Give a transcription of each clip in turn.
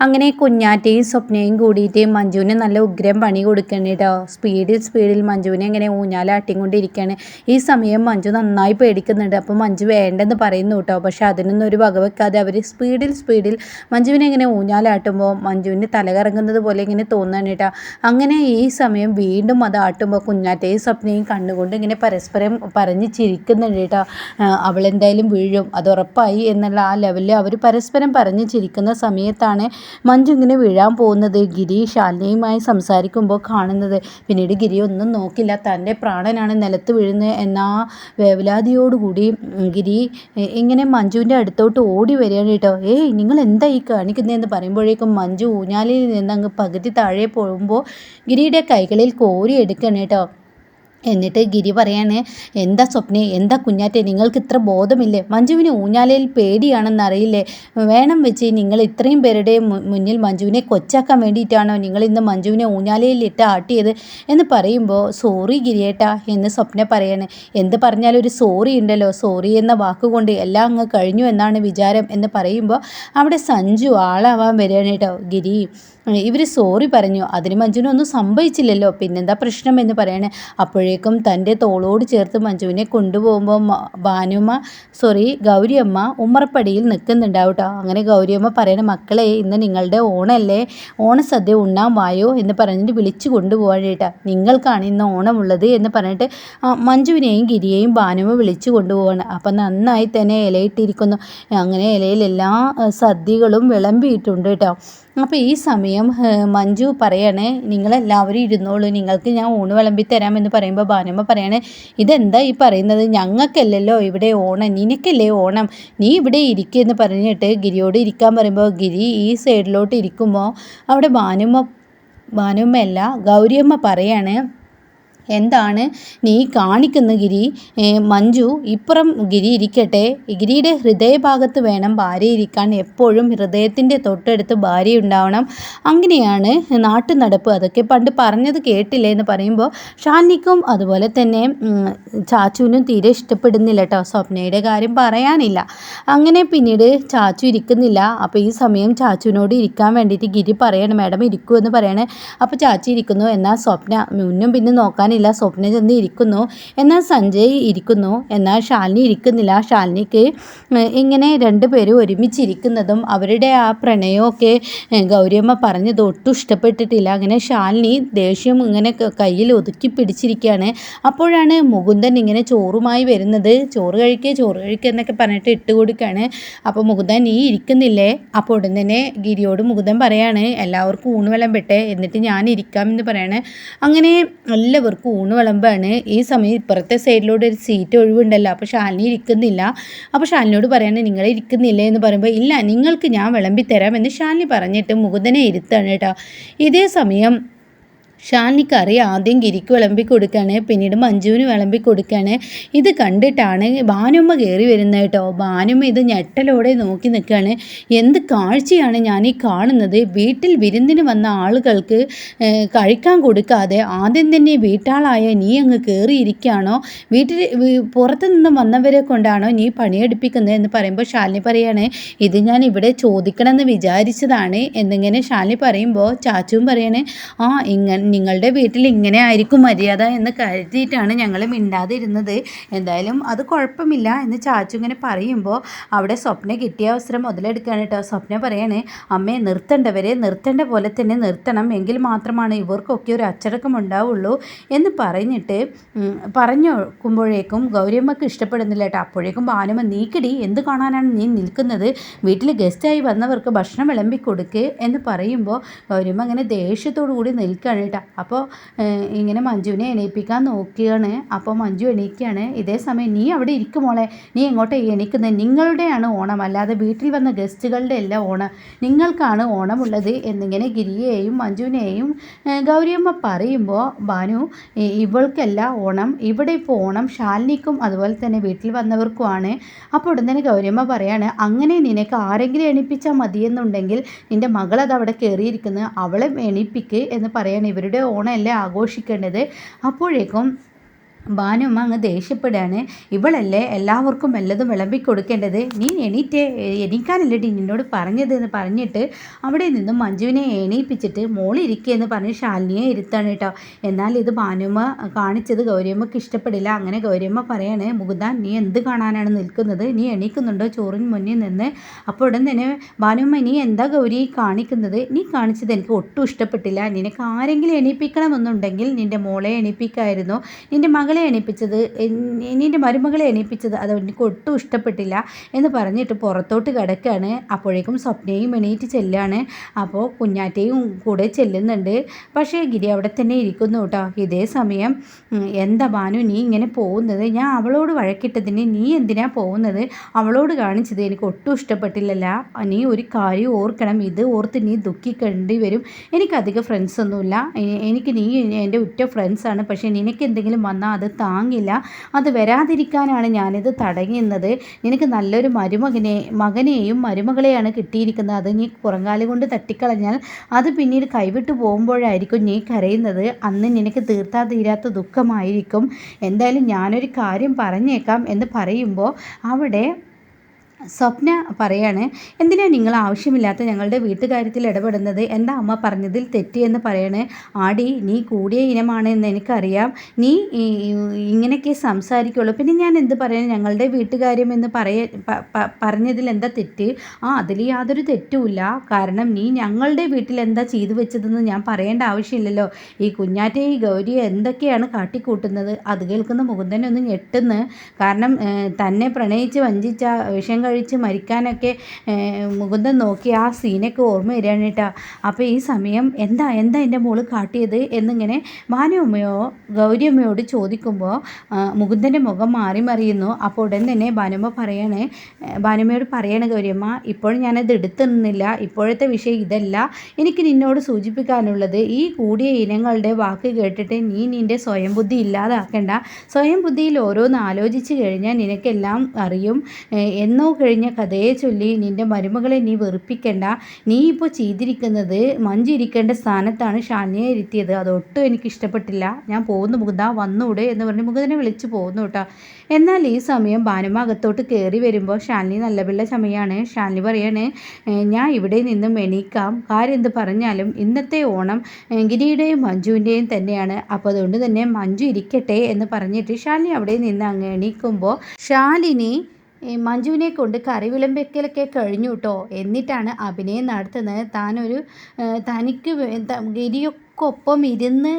അങ്ങനെ കുഞ്ഞാറ്റയും സ്വപ്നയും കൂടിയിട്ട് മഞ്ജുവിന് നല്ല ഉഗ്രം പണി കൊടുക്കണം കേട്ടോ സ്പീഡിൽ സ്പീഡിൽ മഞ്ജുവിനെ ഇങ്ങനെ ഊഞ്ഞാലാട്ടിക്കൊണ്ടിരിക്കുകയാണ് ഈ സമയം മഞ്ജു നന്നായി പേടിക്കുന്നുണ്ട്. അപ്പോൾ മഞ്ജു വേണ്ടെന്ന് പറയുന്നു കേട്ടോ പക്ഷേ അതിനൊന്നും ഒരു വക വെക്കാതെ അവർ സ്പീഡിൽ സ്പീഡിൽ മഞ്ജുവിനെ ഇങ്ങനെ ഊഞ്ഞാലാട്ടുമ്പോൾ മഞ്ജുവിന് തലകറങ്ങുന്നത് പോലെ ഇങ്ങനെ തോന്നുകയാണ് കേട്ടോ അങ്ങനെ ഈ സമയം വീണ്ടും അത് ആട്ടുമ്പോൾ കുഞ്ഞാറ്റയും സ്വപ്നയും കണ്ണുകൊണ്ട് ഇങ്ങനെ പരസ്പരം പറഞ്ഞ് ചിരിക്കുന്നുണ്ട് കേട്ടോ അവളെന്തായാലും വീഴും. അത് ഉറപ്പായി എന്നുള്ള ആ ലെവലിൽ അവർ പരസ്പരം പറഞ്ഞ് ചിരിക്കുന്ന സമയത്താണ് മഞ്ജു ഇങ്ങനെ വീഴാൻ പോകുന്നത് ഗിരി ശാലിനിയുമായി സംസാരിക്കുമ്പോൾ കാണുന്നത്. പിന്നീട് ഗിരി ഒന്നും നോക്കില്ല. തന്റെ പ്രാണനാണ് നിലത്ത് വീഴുന്നത് എന്നാ വേവലാതിയോടുകൂടി ഗിരി ഇങ്ങനെ മഞ്ജുവിന്റെ അടുത്തോട്ട് ഓടി വരികയാണ് കേട്ടോ. ഏയ് നിങ്ങൾ എന്താ ഈ കാണിക്കുന്നതെന്ന് പറയുമ്പോഴേക്കും മഞ്ജു ഊഞ്ഞാലിൽ നിന്ന് അങ്ങ് പകുതി താഴെ പോകുമ്പോൾ ഗിരിയുടെ കൈകളിൽ കോരി എടുക്കണം കേട്ടോ. എന്നിട്ട് ഗിരി പറയാണ് എന്താ സ്വപ്നെ എന്താ കുഞ്ഞാറ്റെ നിങ്ങൾക്ക് ഇത്ര ബോധമില്ലേ? മഞ്ജുവിന് ഊഞ്ഞാലയിൽ പേടിയാണെന്ന് അറിയില്ലേ വേണം വെച്ച് നിങ്ങൾ ഇത്രയും പേരുടെ മുന്നിൽ മഞ്ജുവിനെ കൊച്ചാക്കാൻ വേണ്ടിയിട്ടാണോ നിങ്ങൾ ഇന്ന് മഞ്ജുവിനെ ഊഞ്ഞാലയിൽ ഇട്ട് ആട്ടിയത്? എന്ന് പറയുമ്പോൾ സോറി ഗിരിയേട്ടാ എന്ന് സ്വപ്ന പറയാണ്. എന്ത് പറഞ്ഞാലും ഒരു സോറി ഉണ്ടല്ലോ സോറി എന്ന വാക്കുകൊണ്ട് എല്ലാം അങ്ങ് കഴിഞ്ഞു എന്നാണ് വിചാരം എന്ന് പറയുമ്പോൾ അവിടെ സഞ്ജു ആളാവാൻ വരികയാണ് കേട്ടോ ഗിരി. ഇവർ സോറി പറഞ്ഞു. അതിന് മഞ്ജുവിനൊന്നും സംഭവിച്ചില്ലല്ലോ. പിന്നെന്താ പ്രശ്നം എന്ന് പറയണേ? അപ്പോഴേക്കും തന്റെ തോളോട് ചേർത്ത് മഞ്ജുവിനെ കൊണ്ടുപോകുമ്പോൾ ഭാനുമ്മ സോറി ഗൗരിയമ്മ ഉമ്മറപ്പടിയിൽ നിൽക്കുന്നുണ്ടാവും കേട്ടോ അങ്ങനെ ഗൗരിയമ്മ പറയണ മക്കളെ ഇന്ന് നിങ്ങളുടെ ഓണല്ലേ? ഓണസദ്യ ഉണ്ണാൻ വായോ? എന്ന് പറഞ്ഞിട്ട് വിളിച്ചു കൊണ്ടുപോകാനായിട്ടാ നിങ്ങൾക്കാണ് ഇന്ന് ഓണമുള്ളത് എന്ന് പറഞ്ഞിട്ട് മഞ്ജുവിനെയും ഗിരിയെയും ഭാനുമ്മ വിളിച്ചു കൊണ്ടുപോവാണ്. അപ്പം നന്നായി തന്നെ ഇലയിട്ടിരിക്കുന്നു. അങ്ങനെ ഇലയിൽ എല്ലാ സദ്യകളും വിളമ്പിയിട്ടുണ്ട് കേട്ടോ അപ്പോൾ ഈ സമയം മഞ്ജു പറയണേ നിങ്ങളെല്ലാവരും ഇരുന്നോളൂ. നിങ്ങൾക്ക് ഞാൻ ഊണ് വിളമ്പി തരാം എന്ന് പറയുമ്പോൾ ഭാനുമ്മ പറയണേ ഇതെന്താ ഈ പറയുന്നത്? ഞങ്ങൾക്കല്ലല്ലോ ഇവിടെ ഓണം. നിനക്കല്ലേ ഓണം? നീ ഇവിടെ ഇരിക്കുക എന്ന് പറഞ്ഞിട്ട് ഗിരിയോട് ഇരിക്കാൻ പറയുമ്പോൾ ഗിരി ഈ സൈഡിലോട്ട് ഇരിക്കുമ്പോൾ അവിടെ ഭാനുമ്മ ഭാനുമ്മയല്ല ഗൗരിയമ്മ പറയാണ് എന്താണ്? നീ കാണിക്കുന്ന ഗിരി മഞ്ജു ഇപ്പുറം ഗിരി ഇരിക്കട്ടെ. ഗിരിയുടെ ഹൃദയഭാഗത്ത് വേണം ഭാര്യ ഇരിക്കാൻ എപ്പോഴും ഹൃദയത്തിന്റെ തൊട്ടടുത്ത് ഭാര്യ ഉണ്ടാവണം. അങ്ങനെയാണ് നാട്ടു നടപ്പ് അതൊക്കെ പണ്ട് പറഞ്ഞത് കേട്ടില്ലേ എന്ന് പറയുമ്പോൾ ഷാനിക്കും അതുപോലെ തന്നെ ചാച്ചുവിനും തീരെ ഇഷ്ടപ്പെടുന്നില്ല കേട്ടോ സ്വപ്നയുടെ കാര്യം പറയാനില്ല. അങ്ങനെ പിന്നീട് ചാച്ചു ഇരിക്കുന്നില്ല. അപ്പോൾ ഈ സമയം ചാച്ചുവിനോട് ഇരിക്കാൻ വേണ്ടിയിട്ട് ഗിരി പറയണം മാഡം ഇരിക്കൂ എന്ന് പറയണേ. അപ്പോൾ ചാച്ചി ഇരിക്കുന്നു. എന്നാൽ സ്വപ്ന മുന്നും പിന്നെ നോക്കാൻ ഇരിക്കാനില്ല സ്വപ്ന ചെന്ന് ഇരിക്കുന്നു. എന്നാൽ സഞ്ജയ് ഇരിക്കുന്നു. എന്നാൽ ശാലിനി ഇരിക്കുന്നില്ല. ശാലിനിക്ക് ഇങ്ങനെ രണ്ടുപേരും ഒരുമിച്ചിരിക്കുന്നതും അവരുടെ ആ പ്രണയമൊക്കെ ഗൗരിയമ്മ പറഞ്ഞത് ഒട്ടും ഇഷ്ടപ്പെട്ടിട്ടില്ല. അങ്ങനെ ശാലിനി ദേഷ്യം ഇങ്ങനെ കയ്യിൽ ഒതുക്കി പിടിച്ചിരിക്കുകയാണ്. അപ്പോഴാണ് മുകുന്ദൻ ഇങ്ങനെ ചോറുമായി വരുന്നത്. ചോറ് കഴിക്കുക ചോറ് കഴിക്കുക എന്നൊക്കെ പറഞ്ഞിട്ട് ഇട്ട് കൊടുക്കുകയാണ്. അപ്പോൾ മുകുന്ദൻ നീ ഇരിക്കുന്നില്ലേ? അപ്പോൾ ഉടൻ തന്നെ ഗിരിയോട് മുകുന്ദൻ പറയാണ് എല്ലാവർക്കും ഊണ് വിളമ്പട്ടെ. എന്നിട്ട് ഞാൻ ഇരിക്കാമെന്ന് പറയാണ്. അങ്ങനെ എല്ലാവർക്കും ഊണ് വിളമ്പാണ്. ഈ സമയം ഇപ്പുറത്തെ സൈഡിലൂടെ ഒരു സീറ്റ് ഒഴിവുണ്ടല്ലോ. അപ്പോൾ ഷാലിനി ഇരിക്കുന്നില്ല. അപ്പോൾ ഷാലിനിയോട് പറയാണ് നിങ്ങൾ ഇരിക്കുന്നില്ല? എന്ന് പറയുമ്പോൾ ഇല്ല നിങ്ങൾക്ക് ഞാൻ വിളമ്പി എന്ന് ഷാലിനി പറഞ്ഞിട്ട് മുകുന്ദനെ ഇരുത്താണ് കേട്ടോ. ഇതേ സമയം ഷാനിക്ക് അറിയാം ആദ്യം ഗിരിക്ക് വിളമ്പി കൊടുക്കുകയാണ് പിന്നീട് മഞ്ജുവിന് വിളമ്പി കൊടുക്കുകയാണ് ഇത് കണ്ടിട്ടാണ് ഭാനുമ്മ കയറി വരുന്നത് കേട്ടോ. ഭാനുമ്മ ഇത് ഞെട്ടലോടെ നോക്കി നിൽക്കുകയാണ്. എന്ത് കാഴ്ചയാണ് ഞാൻ ഈ കാണുന്നത്? വീട്ടിൽ വിരുന്നിന് വന്ന ആളുകൾക്ക് കഴിക്കാൻ കൊടുക്കാതെ ആദ്യം തന്നെ വീട്ടാളായ നീ അങ്ങ് കയറിയിരിക്കുകയാണോ? വീട്ടിൽ പുറത്തു നിന്ന് വന്നവരെ കൊണ്ടാണോ നീ പണിയെടുപ്പിക്കുന്നത് എന്ന് പറയുമ്പോൾ ശാലിനി പറയാണ് ഇത് ഞാൻ ഇവിടെ ചോദിക്കണമെന്ന് വിചാരിച്ചതാണ് എന്നിങ്ങനെ ശാലിനി പറയുമ്പോൾ ചാച്ചുവും പറയാണ് ആ ഇങ്ങനെ നിങ്ങളുടെ വീട്ടിൽ ഇങ്ങനെ ആയിരിക്കും മര്യാദ എന്ന് കരുതിയിട്ടാണ് ഞങ്ങൾ മിണ്ടാതിരുന്നത്. എന്തായാലും അത് കുഴപ്പമില്ല എന്ന് ചാച്ചു ഇങ്ങനെ പറയുമ്പോൾ അവിടെ സ്വപ്ന കിട്ടിയ അവസരം മുതലെടുക്കുകയാണ് കേട്ടോ. സ്വപ്ന പറയാണ് അമ്മയെ നിർത്തേണ്ടവരെ നിർത്തേണ്ട പോലെ തന്നെ നിർത്തണം. എങ്കിൽ മാത്രമാണ് ഇവർക്കൊക്കെ ഒരു അച്ചടക്കം ഉണ്ടാവുള്ളൂ എന്ന് പറഞ്ഞിട്ട് പറഞ്ഞു നോക്കുമ്പോഴേക്കും ഗൗരിയമ്മക്ക് ഇഷ്ടപ്പെടുന്നില്ല കേട്ടോ. അപ്പോഴേക്കും ഭാനുമ നീക്കിടി എന്ത് കാണാനാണ് നീ നിൽക്കുന്നത്? വീട്ടിൽ ഗസ്റ്റായി വന്നവർക്ക് ഭക്ഷണം വിളമ്പി കൊടുക്ക് എന്ന് പറയുമ്പോൾ ഗൗരിയമ്മ അങ്ങനെ ദേഷ്യത്തോടു കൂടി നിൽക്കുകയാണ് കേട്ടോ. അപ്പോൾ ഇങ്ങനെ മഞ്ജുവിനെ എണീപ്പിക്കാൻ നോക്കുകയാണ് അപ്പോൾ മഞ്ജു എണീക്കുകയാണ് ഇതേ സമയം നീ അവിടെ ഇരിക്കും മോളെ. നീ എങ്ങോട്ടേ എണീക്കുന്നത് നിങ്ങളുടെയാണ് ഓണം. അല്ലാതെ വീട്ടിൽ വന്ന ഗസ്റ്റുകളുടെ അല്ല ഓണം. നിങ്ങൾക്കാണ് ഓണമുള്ളത് എന്നിങ്ങനെ ഗിരിയെയും മഞ്ജുവിനെയും ഗൗരിയമ്മ പറയുമ്പോൾ ഭാനു ഇവൾക്കല്ല ഓണം. ഇവിടെ ഇപ്പോൾ ഓണം ശാലിനിക്കും അതുപോലെ തന്നെ വീട്ടിൽ വന്നവർക്കുമാണ്. അപ്പോൾ ഉടൻ തന്നെ ഗൗരിയമ്മ പറയാണ് അങ്ങനെ നിനക്ക് ആരെങ്കിലും എണീപ്പിച്ചാൽ മതിയെന്നുണ്ടെങ്കിൽ നിന്റെ മകളത് അവിടെ കയറിയിരിക്കുന്നത് അവളെ എണീപ്പിക്ക് എന്ന് പറയാണ് ഇവരുടെ ഓണമല്ലേ ആഘോഷിക്കേണ്ടത്? അപ്പോഴേക്കും ഭാനുമ്മ അങ്ങ് ദേഷ്യപ്പെടുകയാണ്. ഇവളല്ലേ എല്ലാവർക്കും വല്ലതും വിളമ്പി കൊടുക്കേണ്ടത്? നീ എണീറ്റ് എണീക്കാനല്ലേ ഡി നിന്നോട് പറഞ്ഞത് എന്ന് പറഞ്ഞിട്ട് അവിടെ നിന്നും മഞ്ജുവിനെ എണീപ്പിച്ചിട്ട് മോളിരിക്കുകയെന്ന് പറഞ്ഞ് ശാലിനിയെ ഇരുത്താണ് കേട്ടോ. എന്നാൽ ഇത് ഭാനുമ്മ കാണിച്ചത് ഗൗരിയമ്മക്ക് ഇഷ്ടപ്പെടില്ല. അങ്ങനെ ഗൗരിയമ്മ പറയാണ് മുകുന്ദ നീ എന്ത് കാണാനാണ് നിൽക്കുന്നത്? നീ എണീക്കുന്നുണ്ടോ? ചോറിന് മുന്നിൽ നിന്ന്. അപ്പോൾ ഉടൻ തന്നെ ഭാനുമ്മ നീ എന്താ ഗൗരി കാണിക്കുന്നത്? നീ കാണിച്ചത് എനിക്ക് ഒട്ടും ഇഷ്ടപ്പെട്ടില്ല. നിനക്ക് ആരെങ്കിലും എണീപ്പിക്കണമെന്നുണ്ടെങ്കിൽ നിന്റെ മോളെ എണീപ്പിക്കായിരുന്നു. നിന്റെ മകളെ എണീപ്പിച്ചത് എന്റെ മരുമകളെ എണീപ്പിച്ചത് അത് എനിക്ക് ഒട്ടും ഇഷ്ടപ്പെട്ടില്ല എന്ന് പറഞ്ഞിട്ട് പുറത്തോട്ട് കിടക്കുകയാണ് അപ്പോഴേക്കും സ്വപ്നയും എണീറ്റ് ചെല്ലാണ്. അപ്പോൾ കുഞ്ഞാറ്റയും കൂടെ ചെല്ലുന്നുണ്ട്. പക്ഷേ ഗിരി അവിടെ തന്നെ ഇരിക്കുന്നു കേട്ടോ. ഇതേ സമയം എന്താ ഭാനു നീ ഇങ്ങനെ പോകുന്നത്? ഞാൻ അവളോട് വഴക്കിട്ടതിന് നീ എന്തിനാ പോകുന്നത്? അവളോട് കാണിച്ചത് എനിക്ക് ഒട്ടും ഇഷ്ടപ്പെട്ടില്ലല്ല. നീ ഒരു കാര്യം ഓർക്കണം. ഇത് ഓർത്ത് നീ ദുഃഖിക്കേണ്ടി വരും. എനിക്കധികം ഫ്രണ്ട്സ് ഒന്നുമില്ല. എ- എനിക്ക് നീ എന്റെ ഉറ്റ ഫ്രണ്ട്സാണ് പക്ഷേ നിനക്ക് എന്തെങ്കിലും വന്നാൽ അത് താങ്ങില്ല. അത് വരാതിരിക്കാനാണ് ഞാനിത് തടയുന്നത്. നിനക്ക് നല്ലൊരു മരുമകനെ മകനെയും മരുമകളെയാണ് കിട്ടിയിരിക്കുന്നത്. അത് നീ പുറങ്കാലി കൊണ്ട് തട്ടിക്കളഞ്ഞാൽ അത് പിന്നീട് കൈവിട്ട് പോകുമ്പോഴായിരിക്കും നീ കരയുന്നത്. അന്ന് നിനക്ക് തീർത്താ തീരാത്ത ദുഃഖമായിരിക്കും. എന്തായാലും ഞാനൊരു കാര്യം പറഞ്ഞേക്കാം എന്ന് പറയുമ്പോൾ അവിടെ സ്വപ്ന പറയാണ് എന്തിനാണ് നിങ്ങൾ ആവശ്യമില്ലാത്ത ഞങ്ങളുടെ വീട്ടുകാര്യത്തിൽ ഇടപെടുന്നത്? എന്താ അമ്മ പറഞ്ഞതിൽ തെറ്റിയെന്ന് പറയണേ. ആടി നീ കൂടിയ ഇനമാണ് എന്ന് എനിക്കറിയാം. നീ ഇങ്ങനെയൊക്കെ സംസാരിക്കുള്ളൂ. പിന്നെ ഞാൻ എന്ത് പറയണം? ഞങ്ങളുടെ വീട്ടുകാര്യം എന്ന് പറയ പറഞ്ഞതിൽ എന്താ തെറ്റ്? ആ അതിൽ യാതൊരു തെറ്റുമില്ല. കാരണം നീ ഞങ്ങളുടെ വീട്ടിൽ എന്താ ചെയ്തു വെച്ചതെന്ന് ഞാൻ പറയേണ്ട ആവശ്യമില്ലല്ലോ. ഈ കുഞ്ഞാറ്റെ ഈ ഗൗരി എന്തൊക്കെയാണ് കാട്ടിക്കൂട്ടുന്നത്? അത് കേൾക്കുന്ന മുകുന്ദനെ ഒന്ന് ഞെട്ടുന്ന്. കാരണം തന്നെ പ്രണയിച്ച് വഞ്ചിച്ച വിഷം കഴിച്ച് മരിക്കാനൊക്കെ മുകുന്ദൻ നോക്കി ആ സീനൊക്കെ ഓർമ്മ വരികയാണ് കേട്ടോ. അപ്പോൾ ഈ സമയം എന്താ എന്താ എന്റെ മോൾ കാട്ടിയത് എന്നിങ്ങനെ ഭാനുമ്മയോ ഗൗരിയമ്മയോട് ചോദിക്കുമ്പോൾ മുകുന്ദന്റെ മുഖം മാറി മറിയുന്നു. അപ്പോൾ ഉടൻ തന്നെ ഭാനുമ്മ പറയണേ ഭാനുമ്മയോട് പറയണേ ഗൗരിയമ്മ ഇപ്പോൾ ഞാനത് എടുത്തു നിന്നില്ല ഇപ്പോഴത്തെ വിഷയം ഇതല്ല. എനിക്ക് നിന്നോട് സൂചിപ്പിക്കാനുള്ളത് ഈ കൂടിയ ഇനങ്ങളുടെ വാക്ക് കേട്ടിട്ട് നീ നിന്റെ സ്വയം ബുദ്ധി ഇല്ലാതാക്കണ്ട. സ്വയം ബുദ്ധിയിൽ ഓരോന്ന് ആലോചിച്ച് കഴിഞ്ഞാൽ നിനക്കെല്ലാം അറിയും. എന്നോ കഴിഞ്ഞ കഥയെ ചൊല്ലി നിന്റെ മരുമകളെ നീ വെറുപ്പിക്കേണ്ട. നീ ഇപ്പോൾ ചെയ്തിരിക്കുന്നത് മഞ്ജു ഇരിക്കേണ്ട സ്ഥാനത്താണ് ഷാനിയെ ഇരുത്തിയത്. അതൊട്ടും എനിക്ക് ഇഷ്ടപ്പെട്ടില്ല. ഞാൻ പോകുന്നു മുകുന്ദ വന്നൂടെ എന്ന് പറഞ്ഞ് മുകുന്ദനെ വിളിച്ചു പോകുന്നു കേട്ടോ. എന്നാൽ ഈ സമയം ഭാനുമ അകത്തോട്ട് കയറി വരുമ്പോൾ ഷാലിനി നല്ല പിള്ള ചമയാണ്. ഷാലിനി പറയാണ് ഞാൻ ഇവിടെ നിന്നും എണീക്കാം. കാര്യം എന്ത് പറഞ്ഞാലും ഇന്നത്തെ ഓണം ഗിരിയുടെയും മഞ്ജുവിന്റെയും തന്നെയാണ്. അപ്പോൾ അതുകൊണ്ട് തന്നെ മഞ്ജു ഇരിക്കട്ടെ എന്ന് പറഞ്ഞിട്ട് ഷാലിനി അവിടെ നിന്ന് അങ്ങ് എണീക്കുമ്പോൾ ശാലിനി ഈ മഞ്ജുവിനെ കൊണ്ട് കറി വിളമ്പിക്കലൊക്കെ കഴിഞ്ഞു കേട്ടോ എന്നിട്ടാണ് അഭിനയം നടത്തുന്നത്. താനൊരു തനിക്ക് ഗിരിയൊക്കെ ഒപ്പം ഇരുന്ന്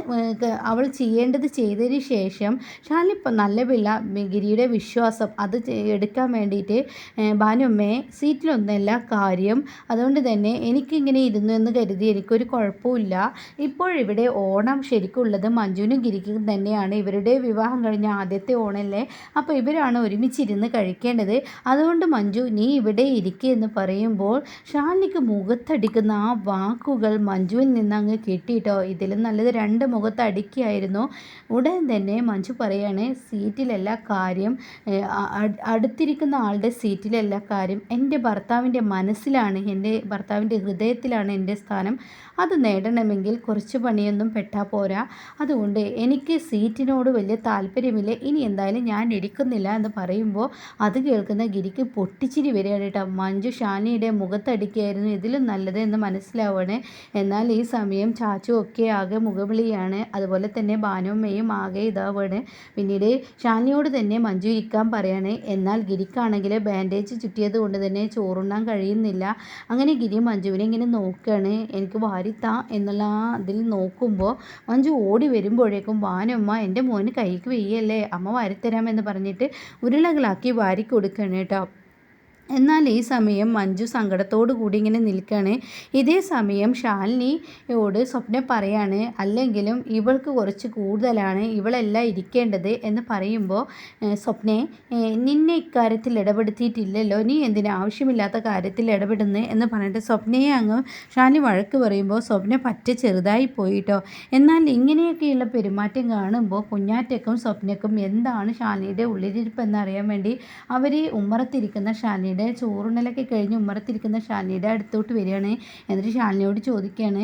അവൾ ചെയ്യേണ്ടത് ചെയ്തതിന് ശേഷം ഷാലി നല്ല പിള്ള ഗിരിയുടെ വിശ്വാസം അത് എടുക്കാൻ വേണ്ടിയിട്ട് ഭാനുമ്മയെ സീറ്റിലൊന്നല്ല കാര്യം. അതുകൊണ്ട് തന്നെ എനിക്കിങ്ങനെ ഇരുന്നു എന്ന് കരുതി എനിക്കൊരു കുഴപ്പമില്ല ഇപ്പോഴിവിടെ ഓണം ശരിക്കുള്ളത് മഞ്ജുവിനും ഗിരിക്കും തന്നെയാണ്. ഇവരുടെ വിവാഹം കഴിഞ്ഞ ആദ്യത്തെ ഓണല്ലേ? അപ്പോൾ ഇവരാണ് ഒരുമിച്ചിരുന്ന് കഴിക്കേണ്ടത്. അതുകൊണ്ട് മഞ്ജു നീ ഇവിടെ ഇരിക്കുക എന്ന് പറയുമ്പോൾ ഷാലിക്ക് മുഖത്തടിക്കുന്ന ആ വാക്കുകൾ മഞ്ജുവിൽ നിന്ന് അങ്ങ് കിട്ടിയിട്ടോ? ഇതിലും നല്ലത് രണ്ട് മുഖത്ത് അടുക്കിയായിരുന്നു. ഉടൻ തന്നെ മഞ്ജു പറയാണ് സീറ്റിലല്ല കാര്യം. അടുത്തിരിക്കുന്ന ആളുടെ സീറ്റിലല്ല കാര്യം. എന്റെ ഭർത്താവിന്റെ മനസ്സിലാണ് എന്റെ ഭർത്താവിന്റെ ഹൃദയത്തിലാണ് എന്റെ സ്ഥാനം. അത് നേടണമെങ്കിൽ കുറച്ച് പണിയൊന്നും പെട്ടാൽ പോരാ. അതുകൊണ്ട് എനിക്ക് സീറ്റിനോട് വലിയ താല്പര്യമില്ല. ഇനി എന്തായാലും ഞാൻ ഇരിക്കുന്നില്ല എന്ന് പറയുമ്പോൾ അത് കേൾക്കുന്ന ഗിരിക്ക് പൊട്ടിച്ചിരി വരികയാണ് കേട്ടോ. മഞ്ജു ഷാനിയുടെ മുഖത്തടിക്കുകയായിരുന്നു ഇതിലും നല്ലത് എന്ന് മനസ്സിലാവണേ എന്നാൽ ഈ സമയം ചാച്ചു ഒക്കെ ആകെ മുഖവിളിയാണ്. അതുപോലെ തന്നെ ഭാനുമ്മയും ആകെ ഇതാവാണ്. പിന്നീട് ഷാനിയോട് തന്നെ മഞ്ജു ഇരിക്കാൻ പറയാണ്. എന്നാൽ ഗിരിക്കാണെങ്കിൽ ബാൻഡേജ് ചുറ്റിയത് കൊണ്ട് തന്നെ ചോറുണ്ണാൻ കഴിയുന്നില്ല. അങ്ങനെ ഗിരി മഞ്ജുവിനെ ഇങ്ങനെ നോക്കുകയാണ് എനിക്ക് വാരിത്താ എന്നുള്ള അതിൽ നോക്കുമ്പോൾ മഞ്ജു ഓടി വരുമ്പോഴേക്കും ബാനുമ്മ എന്റെ മോന് കൈക്ക് വെയ്യല്ലേ. അമ്മ വാരിത്തരാമെന്ന് പറഞ്ഞിട്ട് ഉരുളകളാക്കി വാരി കൊടുക്കുകയാണ് കേട്ടോ. എന്നാൽ ഈ സമയം മഞ്ജു സങ്കടത്തോടു കൂടി ഇങ്ങനെ നിൽക്കുകയാണ്. ഇതേ സമയം ഷാലിനിയോട് സ്വപ്നം പറയാണ് അല്ലെങ്കിലും ഇവൾക്ക് കുറച്ച് കൂടുതലാണ് ഇവളല്ല ഇരിക്കേണ്ടത് എന്ന് പറയുമ്പോൾ സ്വപ്നെ നിന്നെ ഇക്കാര്യത്തിൽ ഇടപെടുത്തിയിട്ടില്ലല്ലോ നീ എന്തിനാ ആവശ്യമില്ലാത്ത കാര്യത്തിൽ ഇടപെടുന്നു എന്ന് പറഞ്ഞിട്ട് സ്വപ്നയെ അങ്ങ് ഷാലിനി വഴക്ക് പറയുമ്പോൾ സ്വപ്ന പറ്റ ചെറുതായി പോയിട്ടോ. എന്നാൽ ഇങ്ങനെയൊക്കെയുള്ള പെരുമാറ്റം കാണുമ്പോൾ കുഞ്ഞാറ്റക്കും സ്വപ്നക്കും എന്താണ് ഷാലിനിയുടെ ഉള്ളിലിരിപ്പ് എന്നറിയാൻ വേണ്ടി അവർ ഉമ്മറത്തിരിക്കുന്ന ഷാലിനിയുടെ ശാലിനിയുടെ ചോറുണ്ണലൊക്കെ കഴിഞ്ഞ് ഉമ്മറത്തിരിക്കുന്ന ഷാനിയുടെ അടുത്തോട്ട് വരികയാണ്. എന്നിട്ട് ഷാനിയോട് ചോദിക്കുകയാണ്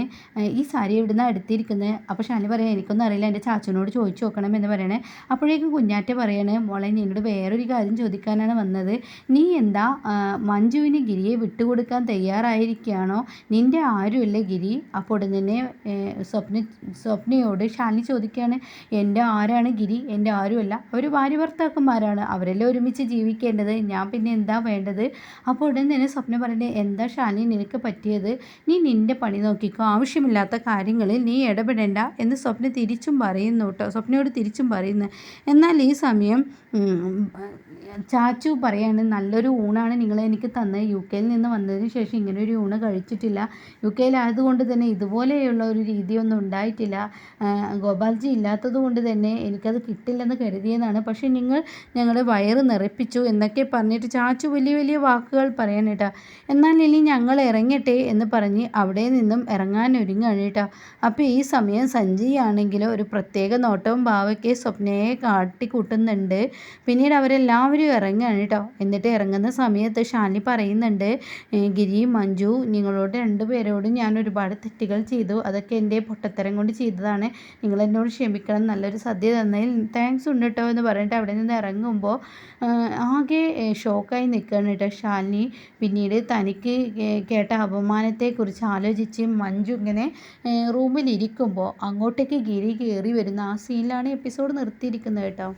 ഈ സാരി എവിടുന്ന അടുത്തിരിക്കുന്നത് അപ്പോൾ ഷാനി പറയാം എനിക്കൊന്നും അറിയില്ല എന്റെ ചാച്ചനോട് ചോദിച്ചു നോക്കണം എന്ന് പറയണേ. അപ്പോഴേക്കും കുഞ്ഞാറ്റ പറയാണ് മോളെ നിന്നോട് വേറൊരു കാര്യം ചോദിക്കാനാണ് വന്നത്. നീ എന്താ മഞ്ജുവിന് ഗിരിയെ വിട്ടുകൊടുക്കാൻ തയ്യാറായിരിക്കുകയാണോ? നിന്റെ ആരുമല്ലേ ഗിരി? അപ്പോൾ ഉടൻ തന്നെ സ്വപ്ന സ്വപ്നയോട് ഷാനി ചോദിക്കുകയാണ് എന്റെ ആരാണ് ഗിരി? എന്റെ ആരുമല്ല. അവർ ഭാര്യ ഭർത്താക്കന്മാരാണ്. അവരെല്ലാം ഒരുമിച്ച് ജീവിക്കേണ്ടത്. ഞാൻ പിന്നെ എന്താ വേണ്ടത്? അപ്പോൾ ഉടൻ തന്നെ സ്വപ്ന പറയുന്നത് എന്താ ഷാനി നിനക്ക് പറ്റിയത്? നീ നിന്റെ പണി നോക്കിക്കോ. ആവശ്യമില്ലാത്ത കാര്യങ്ങളിൽ നീ ഇടപെടേണ്ട എന്ന് സ്വപ്ന തിരിച്ചും പറയുന്നു കേട്ടോ. സ്വപ്നയോട് തിരിച്ചും പറയുന്നു. എന്നാൽ ഈ സമയം ചാച്ചു പറയാണ് നല്ലൊരു ഊണാണ് നിങ്ങൾ എനിക്ക് തന്നത്. യു കെയിൽ നിന്ന് വന്നതിന് ശേഷം ഇങ്ങനെ ഒരു ഊണ് കഴിച്ചിട്ടില്ല. യു കെയിലായതുകൊണ്ട് തന്നെ ഇതുപോലെയുള്ള ഒരു രീതിയൊന്നും ഉണ്ടായിട്ടില്ല. ഗോപാൽജി ഇല്ലാത്തത് കൊണ്ട് തന്നെ എനിക്കത് കിട്ടില്ലെന്ന് കരുതിയെന്നാണ്. പക്ഷേ നിങ്ങൾ ഞങ്ങളുടെ വയറ് നിറപ്പിച്ചു എന്നൊക്കെ പറഞ്ഞിട്ട് ചാച്ചു വലിയ വലിയ വാക്കുകൾ പറയാൻ കേട്ടോ എന്നാൽ ഇനി ഞങ്ങൾ ഇറങ്ങട്ടെ എന്ന് പറഞ്ഞ് അവിടെ നിന്നും ഇറങ്ങാൻ ഒരുങ്ങാണ് കേട്ടോ അപ്പോൾ ഈ സമയം സഞ്ജയ് ഒരു പ്രത്യേക നോട്ടവും ഭാവയ്ക്ക് സ്വപ്നയെ കാട്ടിക്കൂട്ടുന്നുണ്ട്. പിന്നീട് അവരെല്ലാവരും ഇറങ്ങുകയാണ് കേട്ടോ. എന്നിട്ട് ഇറങ്ങുന്ന സമയത്ത് ഷാനി പറയുന്നുണ്ട് ഗിരി മഞ്ജു നിങ്ങളോട് രണ്ടുപേരോടും ഞാൻ ഒരുപാട് തെറ്റുകൾ ചെയ്തു. അതൊക്കെ എന്റെ പൊട്ടത്തരം കൊണ്ട് ചെയ്തതാണ്. നിങ്ങൾ എന്നോട് ക്ഷമിക്കണം. നല്ലൊരു സദ്യ തന്നതിൽ താങ്ക്സ് ഉണ്ട് കേട്ടോ എന്ന് പറഞ്ഞിട്ട് അവിടെ നിന്ന് ഇറങ്ങുമ്പോൾ ആകെ ഷോക്കായി നിൽക്കുകയാണ് കേട്ടോ ഷാലിനി പിന്നീട് തനിക്ക് കേട്ട അപമാനത്തെക്കുറിച്ച് ആലോചിച്ച് മഞ്ജു ഇങ്ങനെ റൂമിലിരിക്കുമ്പോൾ അങ്ങോട്ടേക്ക് ഗിരി കയറി വരുന്ന ആ സീനിലാണ് എപ്പിസോഡ് നിർത്തിയിരിക്കുന്നത് കേട്ടോ.